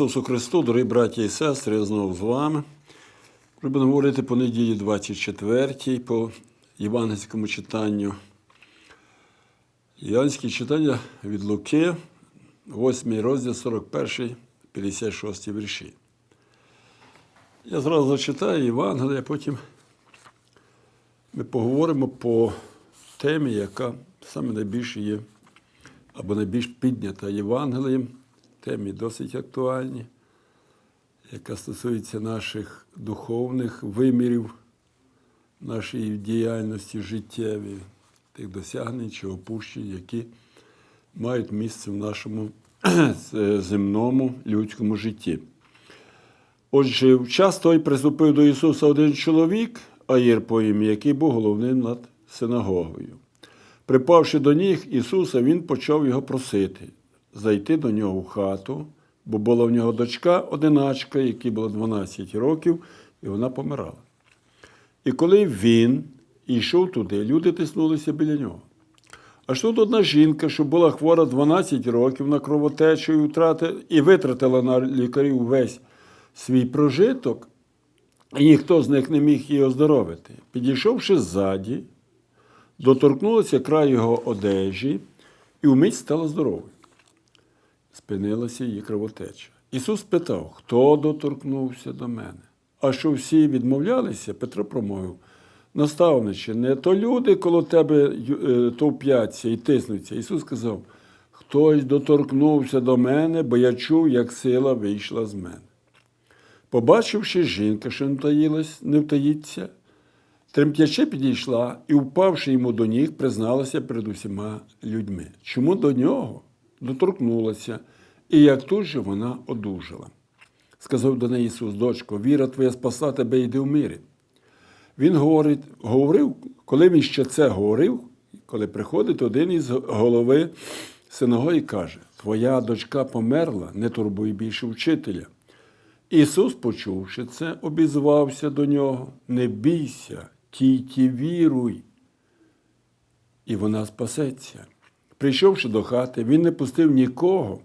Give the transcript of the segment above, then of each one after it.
Ісусу Христу, дорогі браті і сестри, я знову з вами. Ми будемо говорити по неділі 24 по євангельському читанню. Євангельське читання від Луки, 8 розділ 41, 56 вірші. Я зразу зачитаю Євангелія, а потім ми поговоримо по темі, яка саме найбільше є або найбільш піднята Євангелієм, темі досить актуальні, яка стосується наших духовних вимірів, нашої діяльності життєві, тих досягнень чи опущень, які мають місце в нашому земному людському житті. Отже, в час той приступив до Ісуса один чоловік, Аїр по ім'я, який був головним над синагогою. Припавши до ніг Ісуса, він почав його просити зайти до нього в хату, бо була в нього дочка, одиначка, якій було 12 років, і вона помирала. І коли він йшов туди, люди тиснулися біля нього. Аж тут одна жінка, що була хвора 12 років на кровотечу і, втрати, і витратила на лікарів весь свій прожиток, і ніхто з них не міг її оздоровити. Підійшовши ззаді, доторкнулася край його одежі і вмить стала здоровою. Спинилася її кровотеча. Ісус питав, хто доторкнувся до мене? А що всі відмовлялися, Петро промовив, наставниче, не то люди коло тебе е, товпляться і тиснуться. Ісус сказав, хтось доторкнувся до мене, бо я чув, як сила вийшла з мене. Побачивши жінка, що не втаїлась, не втаїться, тремтяче підійшла і, впавши йому до ніг, призналася перед усіма людьми. Чому до нього доторкнулася, і як тут же вона одужала. Сказав до неї Ісус, дочко, віра твоя спасла тебе, йди в мирі. Він говорить, говорив, коли він ще це говорив, коли приходить один із голови синагоги каже: Твоя дочка померла, не турбуй більше вчителя. Ісус, почувши це, обізвався до нього: Не бійся, тільки віруй. І вона спасеться. Прийшовши до хати, він не пустив нікого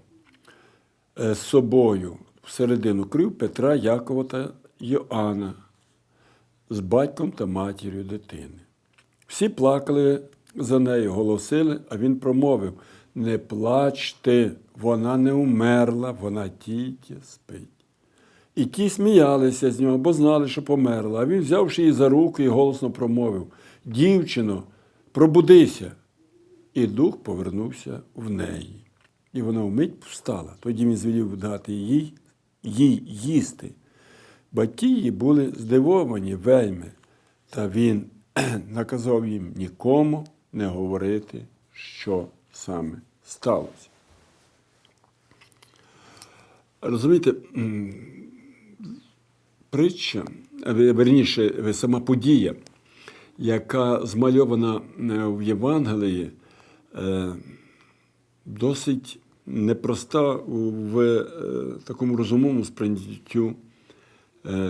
з собою всередину крив Петра, Якова та Йоанна з батьком та матір'ю дитини. Всі плакали за нею, голосили, а він промовив: Не плачте, вона не умерла, вона тільки спить. І ті сміялися з нього, бо знали, що померла. А він, взявши її за руку і голосно промовив: Дівчино, пробудися. І дух повернувся в неї. І вона вмить встала. Тоді він звелів дати їй, їй їсти. Батьки її були здивовані вельми, та він наказав їм нікому не говорити, що саме сталося. Розумієте, притча, верніше, сама подія, яка змальована в Євангелії, досить непроста в такому розумовому сприйняттю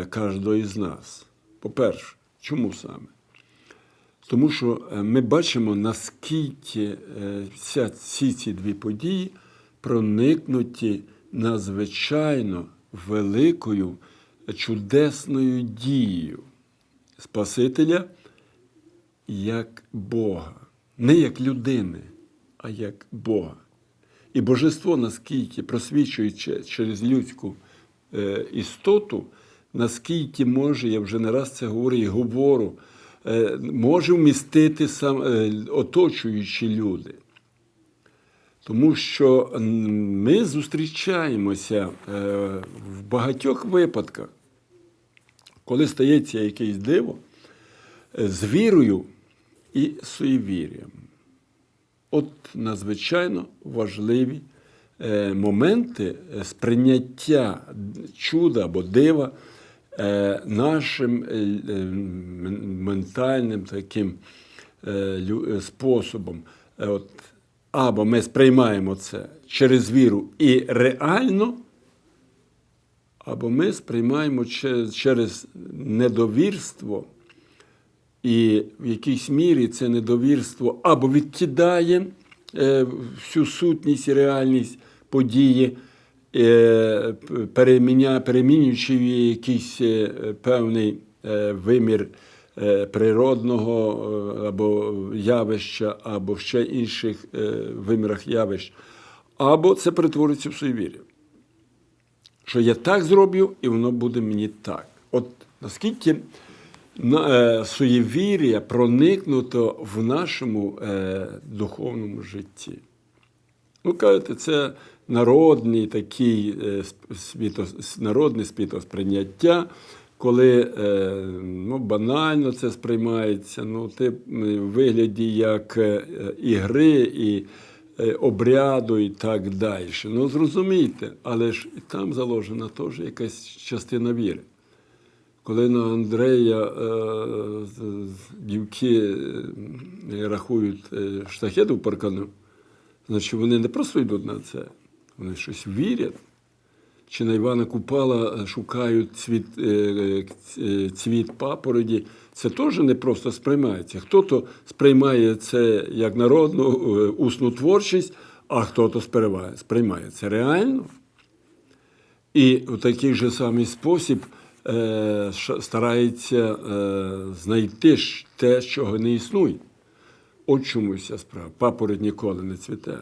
кожного з нас. По-перше, чому саме? Тому що ми бачимо, наскільки всі ці дві події проникнуті надзвичайно великою чудесною дією Спасителя як Бога, не як людини, а як Бога. І божество, наскільки просвічуючи через людську істоту, наскільки може, я вже не раз це говорю і говорю, може вмістити сам, оточуючі люди. Тому що ми зустрічаємося в багатьох випадках, коли стається якесь диво, з вірою і суєвір'ям. От надзвичайно важливі моменти сприйняття чуда або дива нашим ментальним таким способом. От, або ми сприймаємо це через віру і реально, або ми сприймаємо через недовірство, і в якійсь мірі це недовірство або відкидає всю сутність і реальність події е, перемінюючи якийсь е, певний е, вимір е, природного е, або явища, або ще інших е, вимірах явищ, або це перетвориться в суєвір'я. Що я так зроблю, і воно буде мені так. От наскільки на- е, суєвір'я проникнуто в нашому е, духовному житті. Ну, кажете, це народний такий е, сп- світо, с- народне світосприйняття, коли е, ну, банально це сприймається, ну, ти в вигляді як е, ігри і е, обряду і так далі. Ну, зрозумійте, але ж і там заложена теж якась частина віри. Коли на Андрея е, дівки е, рахують е, штахету паркану, значить вони не просто йдуть на це, вони щось вірять. Чи на Івана Купала шукають цвіт, цвіт папороді, це теж не просто сприймається. Хто-то сприймає це як народну усну творчість, а хто-то сприймає, це реально. І в такий же самий спосіб старається е, знайти те, чого не існує. От чому ця справа. Папороть ніколи не цвіте,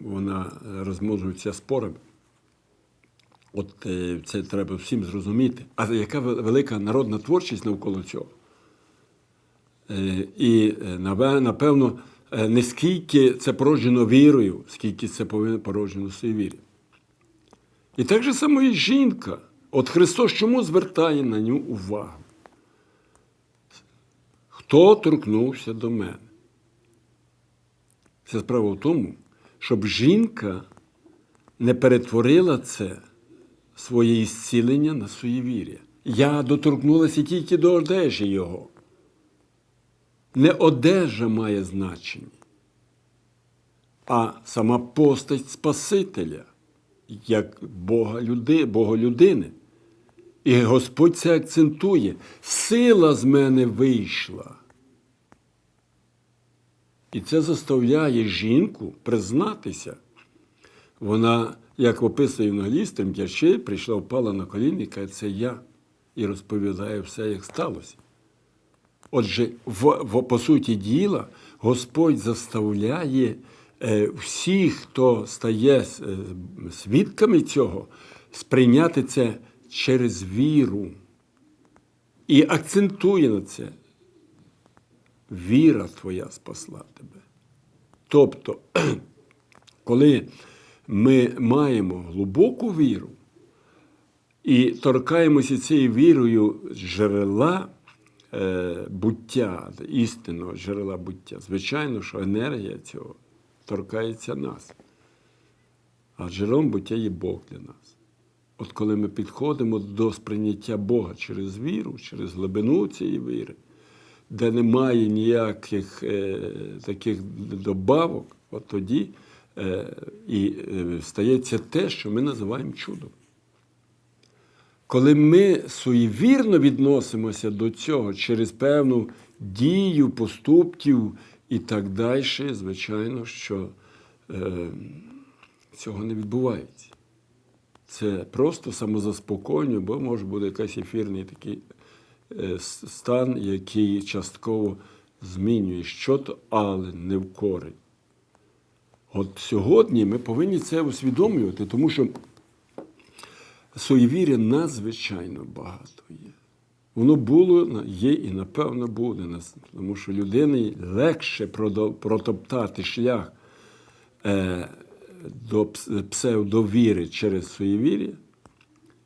вона е, розмножується спорами. От е, це треба всім зрозуміти. А яка велика народна творчість навколо цього? Е, І е, напевно, е, не скільки це породжено вірою, скільки це породжено суєвір'ям. І так же само і жінка. От Христос чому звертає на нього увагу? Хто торкнувся до мене? Це справа в тому, щоб жінка не перетворила це своє зцілення на суєвір'я. Я доторкнулася тільки до одежі його. Не одежа має значення, а сама постать Спасителя, як Бога люди, Боголюдини. І Господь це акцентує. Сила з мене вийшла. І це заставляє жінку признатися. Вона, як описує Євангеліст, тремтячи, прийшла, впала на коліна і каже, це я. І розповідає все, як сталося. Отже, в, в, по суті діла, Господь заставляє е, всіх, хто стає е, свідками цього, сприйняти це через віру. І акцентує на це. Віра твоя спасла тебе. Тобто, коли ми маємо глибоку віру і торкаємося цією вірою джерела е, буття, істинного джерела буття, звичайно, що енергія цього торкається нас. А джерелом буття є Бог для нас. От коли ми підходимо до сприйняття Бога через віру, через глибину цієї віри, де немає ніяких е, таких добавок, от тоді е, і е, стається те, що ми називаємо чудом. Коли ми суєвірно відносимося до цього через певну дію, поступків і так далі, звичайно, що е, цього не відбувається. Це просто самозаспокоєння, бо може бути якийсь ефірний такий е, стан, який частково змінює щось, але не в корень. От сьогодні ми повинні це усвідомлювати, тому що суєвіря надзвичайно багато є. Воно було, є і напевно буде, тому що людині легше протоптати шлях е, до псевдовіри через суєвір'я,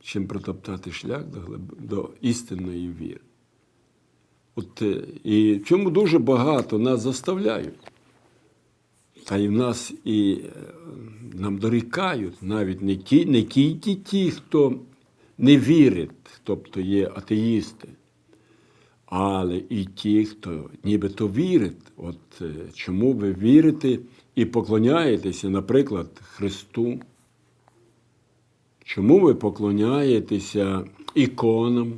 чим протоптати шлях до, глиб- до істинної віри. От, е, і в цьому дуже багато нас заставляють. Та й в нас і е, нам дорікають навіть не, ті, не тільки ті, хто не вірить, тобто є атеїсти, але і ті, хто нібито вірить. От е, чому ви вірите і поклоняєтеся, наприклад, Христу? Чому ви поклоняєтеся іконам?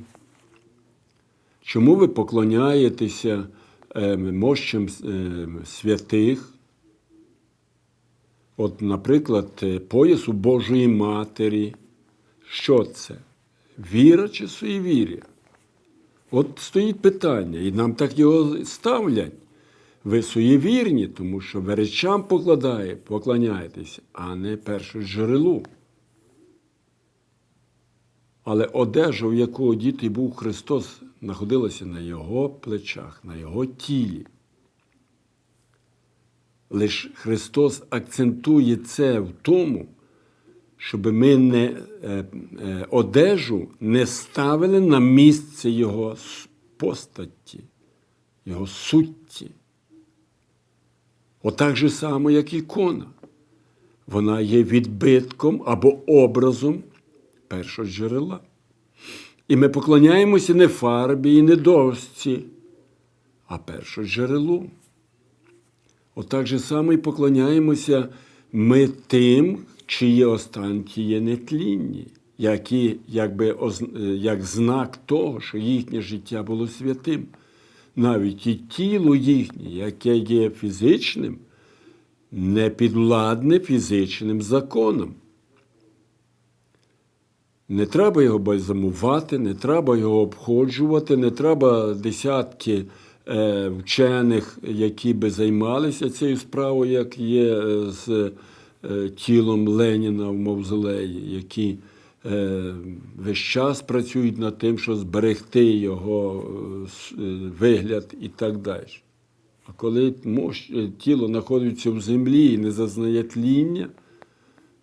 Чому ви поклоняєтеся е, мощам е, святих? От, наприклад, е, поясу Божої Матері. Що це? Віра чи суєвір'я? От стоїть питання, і нам так його ставлять. Ви суєвірні, тому що ви речам покладає, поклоняєтеся, а не першу джерелу. Але одежа, в яку одітий був Христос, знаходилася на його плечах, на його тілі. Лиш Христос акцентує це в тому, щоб ми не, е, е, одежу не ставили на місце Його постаті, Його сутті. Отак же само, як ікона. Вона є відбитком або образом першого джерела. І ми поклоняємося не фарбі і не дошці, а першому джерелу. Отак же само і поклоняємося ми тим, чиї останки є нетлінні, які, якби, як знак того, що їхнє життя було святим. Навіть і тіло їхнє, яке є фізичним, не підвладне фізичним законом. Не треба його бальзамувати, не треба його обходжувати, не треба десятки е, вчених, які би займалися цією справою, як є е, з е, тілом Леніна в Мавзолеї, які весь час працюють над тим, щоб зберегти його е, е, вигляд і так далі. А коли е, тіло знаходиться в землі і не зазнає тління,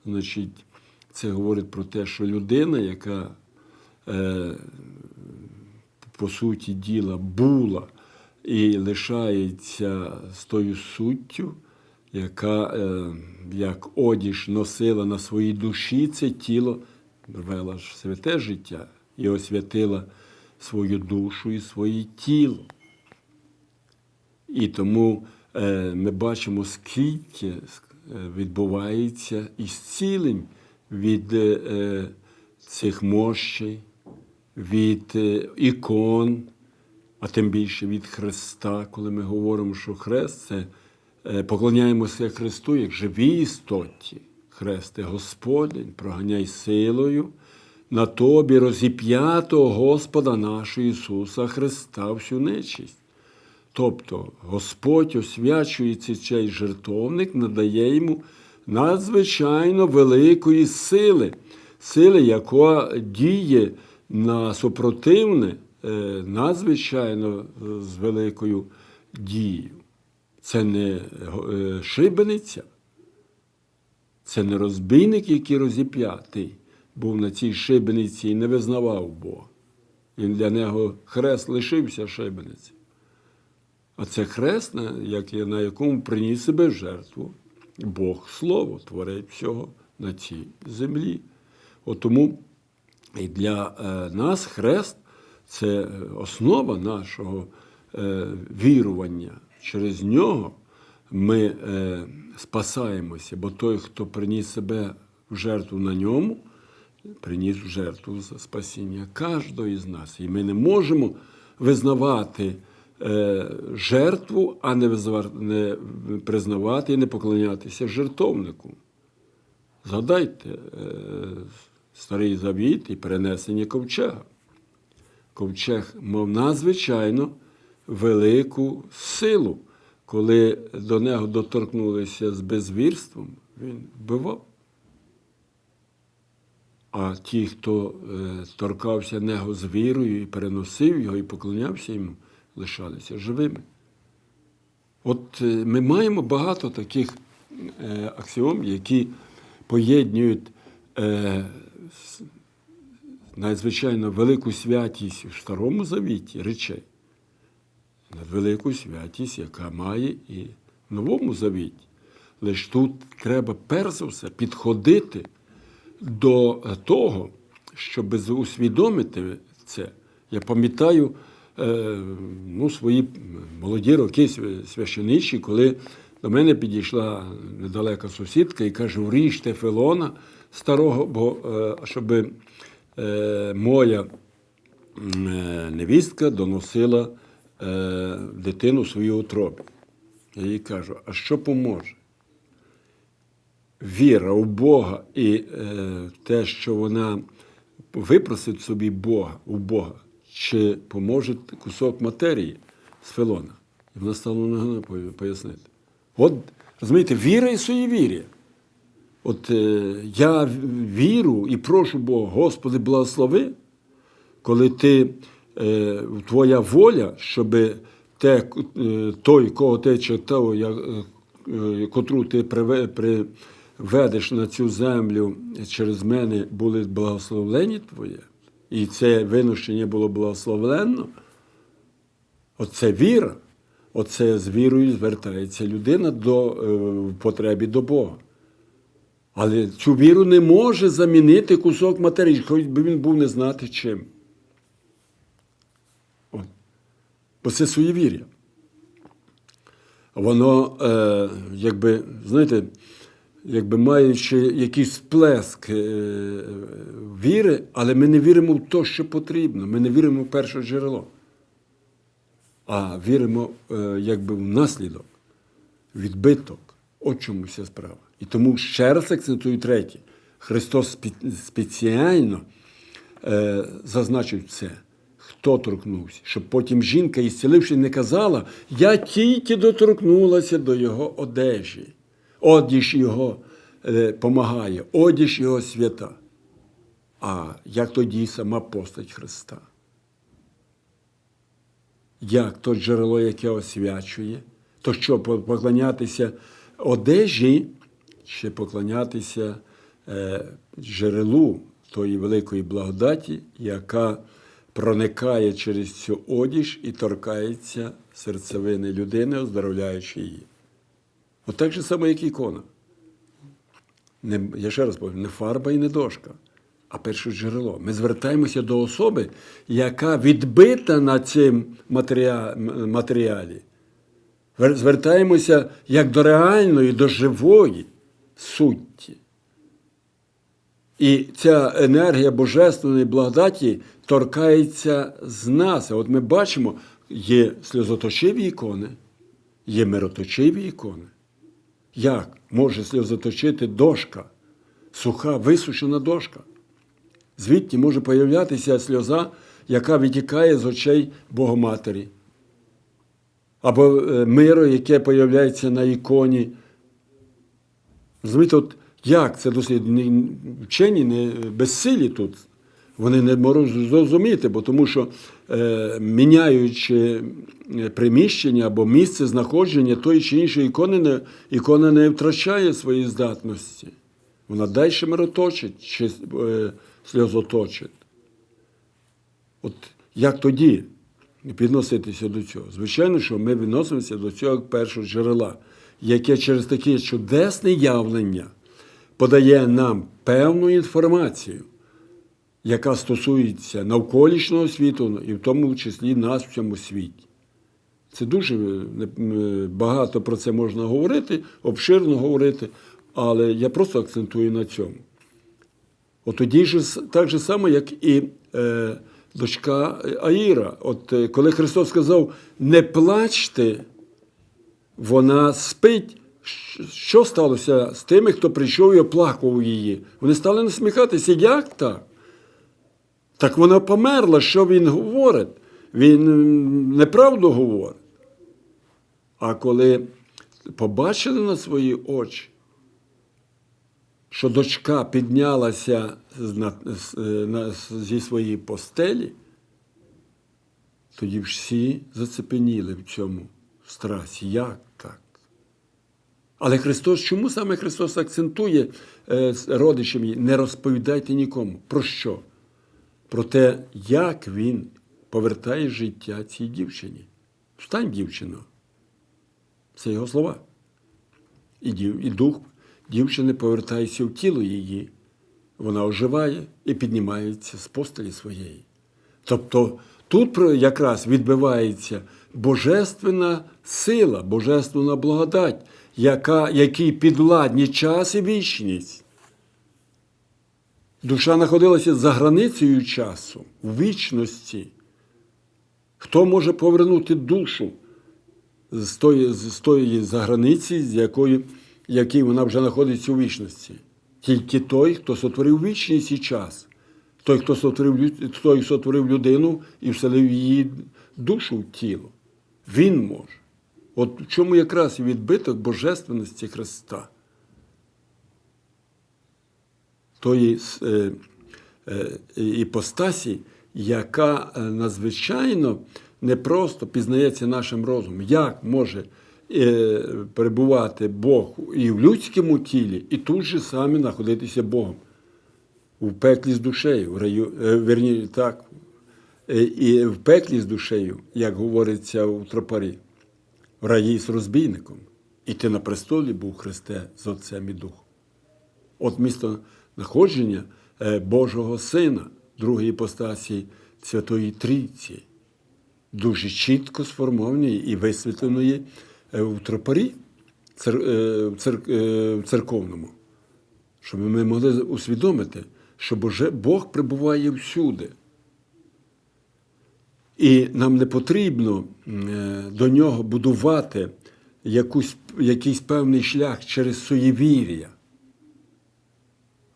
значить, це говорить про те, що людина, яка е, по суті діла була і лишається з тою суттю, яка е, як одіж носила на своїй душі це тіло, вела ж святе життя і освятила свою душу і своє тіло. І тому е, ми бачимо, скільки е, відбувається ісцілень від е, е, цих мощей, від е, ікон, а тим більше від Христа, коли ми говоримо, що Хрест це е, поклоняємося Христу як живій істоті. Хресте Господень, проганяй силою на тобі розіп'ятого Господа нашого Ісуса Христа всю нечисть. Тобто Господь освячується цей жертовник, надає йому надзвичайно великої сили, сили, яка діє на супротивне, е, надзвичайно е, з великою дією. Це не е, шибениця, це не розбійник, який розіп'ятий був на цій шибениці і не визнавав Бога. Він для нього хрест лишився шибениці. А це хрест, на, як, на якому приніс себе в жертву Бог Слово, творить всього на цій землі. От тому і для е, нас хрест це е, основа нашого е, вірування. Через нього ми е, спасаємося, бо той, хто приніс себе в жертву на ньому, приніс в жертву за спасіння кожного із нас. І ми не можемо визнавати е, жертву, а не, визнава- не признавати і не поклонятися жертовнику. Згадайте е, старий завіт і перенесення ковчега. Ковчег мав надзвичайно велику силу. Коли до нього доторкнулися з безвірством, він вбивав. А ті, хто е, торкався нього з вірою і переносив його і поклонявся йому, лишалися живими. От е, ми маємо багато таких е, аксіом, які поєднують надзвичайно велику святість в Старому Завіті речей, надвелику святість, яка має і в Новому Завіті. Лише тут треба перш за все підходити до того, щоб усвідомити це. Я пам'ятаю е, ну, свої молоді роки священичі, коли до мене підійшла недалека сусідка і каже: вріжте Фелона старого, бо е, щоб е, моя невістка доносила е, дитину в свою утробі. Я їй кажу, а що поможе? віра у Бога і е, те, що вона випросить собі Бога у Бога, чи поможе кусок матерії з Филона. І вона стала на пояснити. От, розумієте, віра і суєвір'я. От е, я віру і прошу Бога, Господи, благослови, коли ти, твоя воля, щоб те, е, той, кого ти читав, е, е, котру ти приведеш на цю землю через мене, були благословлені твоє, і це виношення було благословленно, оце віра. Оце з вірою звертається людина до е, в потребі до Бога. Але цю віру не може замінити кусок матерії, хоч би він був не знати чим. От. Бо це суєвір'я. Воно, е, якби, знаєте, якби маючи якийсь сплеск е, віри, але ми не віримо в те, що потрібно. Ми не віримо в перше джерело. А віримо е, якби в наслідок, відбиток. От чому вся справа. І тому ще раз акцентую третє. Христос спеціально е, зазначив це, хто торкнувся, щоб потім жінка, ісціливши, не казала, я тільки доторкнулася до його одежі. Одіж його е, помагає, одіж його свята. А як тоді сама постать Христа? Як то джерело, яке освячує, то що поклонятися одежі, чи поклонятися е, джерелу тої великої благодаті, яка проникає через цю одіж і торкається серцевини людини, оздоровляючи її. От так же само, як ікона. Не, я ще раз повторю, не фарба і не дошка, а перше джерело. Ми звертаємося до особи, яка відбита на матеріалі. матеріалі. Звертаємося як до реальної, до живої сутті. І ця енергія божественної благодаті торкається з нас. От ми бачимо, є сльозоточиві ікони, є мироточиві ікони. Як може сльозоточити дошка, суха, висушена дошка? Звідти може появлятися сльоза, яка витікає з очей Богоматері. Або е, миро, яке появляється на іконі. Розумієте, от як це дослідні вчені не безсилі тут. Вони не можуть зрозуміти, бо тому що е, міняючи е, приміщення або місце знаходження тої чи іншої ікони, не, ікона не втрачає свої здатності. Вона далі мироточить чи е, сльозоточить. От як тоді відноситися до цього? Звичайно, що ми відносимося до цього першого джерела, яке через таке чудесне явлення подає нам певну інформацію, яка стосується навколишнього світу, і в тому числі нас в цьому світі. Це дуже е, е, багато про це можна говорити, обширно говорити, але я просто акцентую на цьому. От тоді ж так же само, як і е, дочка Аїра. От е, коли Христос сказав, не плачте, вона спить. Що сталося з тими, хто прийшов і оплакував її? Вони стали насміхатися. Як так? Так вона померла, що він говорить? Він неправду говорить. А коли побачили на свої очі, що дочка піднялася е, зі своєї постелі, тоді всі зацепеніли в цьому страсі. Як так? Але Христос, чому саме Христос акцентує е, родичам не розповідайте нікому. Про що? Про те, як він повертає життя цій дівчині. Встань, дівчино. Це його слова. І, дів, і дух дівчини повертається в тіло її. Вона оживає і піднімається з постелі своєї. Тобто тут якраз відбивається божественна сила, божественна благодать, яка, якій підвладні час і вічність. Душа знаходилася за границею часу, в вічності. Хто може повернути душу з тої, з тої заграниці, з якої який вона вже знаходиться у вічності. Тільки той, хто сотворив вічність і час. Той, хто сотворив, той сотворив людину і вселив її душу в тіло. Він може. От в чому якраз і відбиток божественності Христа. Тої е, е, іпостасі, яка е, надзвичайно не просто пізнається нашим розумом. Як може перебувати Бог і в людському тілі, і тут же самі знаходитися Богом у пеклі з душею, в раю, верні, так, і в пеклі з душею, як говориться у тропарі, в раї з розбійником. І ти на престолі був Христе з Отцем і Духом. От місто знаходження е, Божого Сина, другої іпостасі Святої Трійці, дуже чітко сформованої і висвітленої е, у тропарі цер, е, цер, е, церковному щоб ми могли усвідомити, що Бог прибуває всюди. І нам не потрібно е, до нього будувати якусь, якийсь певний шлях через суєвір'я,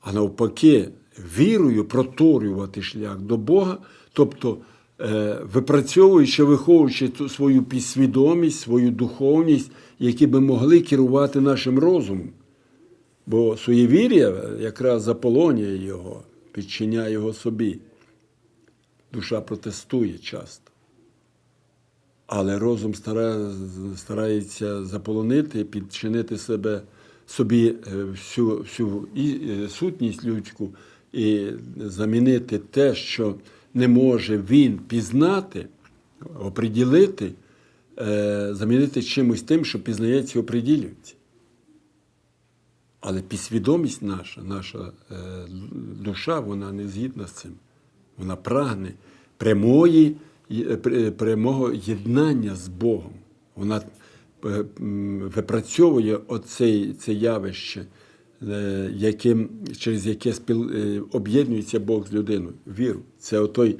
а навпаки, вірою проторювати шлях до Бога, тобто е, випрацьовуючи, виховуючи свою підсвідомість, свою духовність, які би могли керувати нашим розумом. Бо суєвір'я якраз заполонює його, підчиняє його собі. Душа протестує часто. Але розум стара- старається заполонити, підчинити себе собі е, всю, всю і, е, сутність людську і замінити те, що не може він пізнати, оприділити, е, замінити чимось тим, що пізнається і оприділюється. Але підсвідомість наша, наша душа, вона не згідна з цим. Вона прагне прямої, прямого єднання з Богом. Вона випрацьовує оце це явище, е, яким, через яке спіл, е, об'єднується Бог з людиною. Віру. Це отой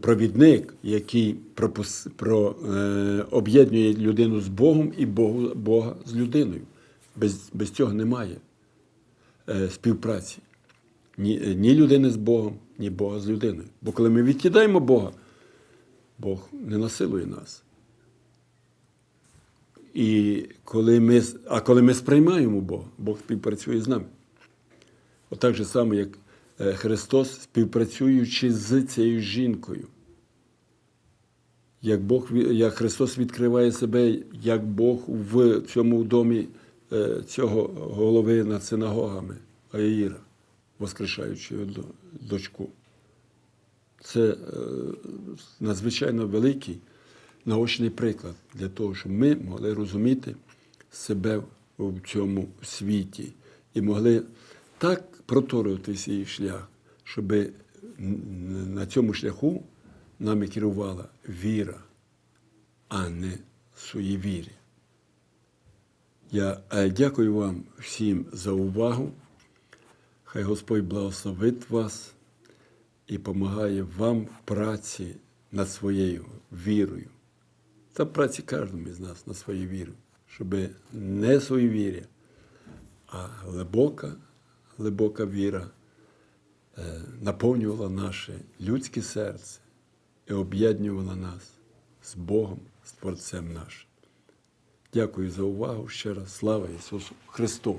провідник, який пропус- про, е, об'єднує людину з Богом і Богу, Бога з людиною. Без, без цього немає е, співпраці. Ні, е, ні людини з Богом, ні Бога з людиною. Бо коли ми відкидаємо Бога, Бог не насилує нас. І коли ми, а коли ми сприймаємо Бога, Бог співпрацює з нами. Отак же само, як е, Христос, співпрацюючи з цією жінкою. Як, Бог, як Христос відкриває себе, як Бог в цьому домі е, цього голови над синагогами Аїра, воскрешаючи дочку. Це е, надзвичайно великий наочний приклад для того, щоб ми могли розуміти себе в цьому світі і могли так проторювати свій шлях, щоб на цьому шляху нами керувала віра, а не суєвір'я. Я е, дякую вам всім за увагу. Хай Господь благословить вас і допомагає вам в праці над своєю вірою. Та праці кожному з нас над своєю вірою, щоб не суєвір'я, а глибока, глибока віра е, наповнювала наше людське серце і об'єднувала нас з Богом, з Творцем нашим. Дякую за увагу ще раз. Слава Ісусу Христу!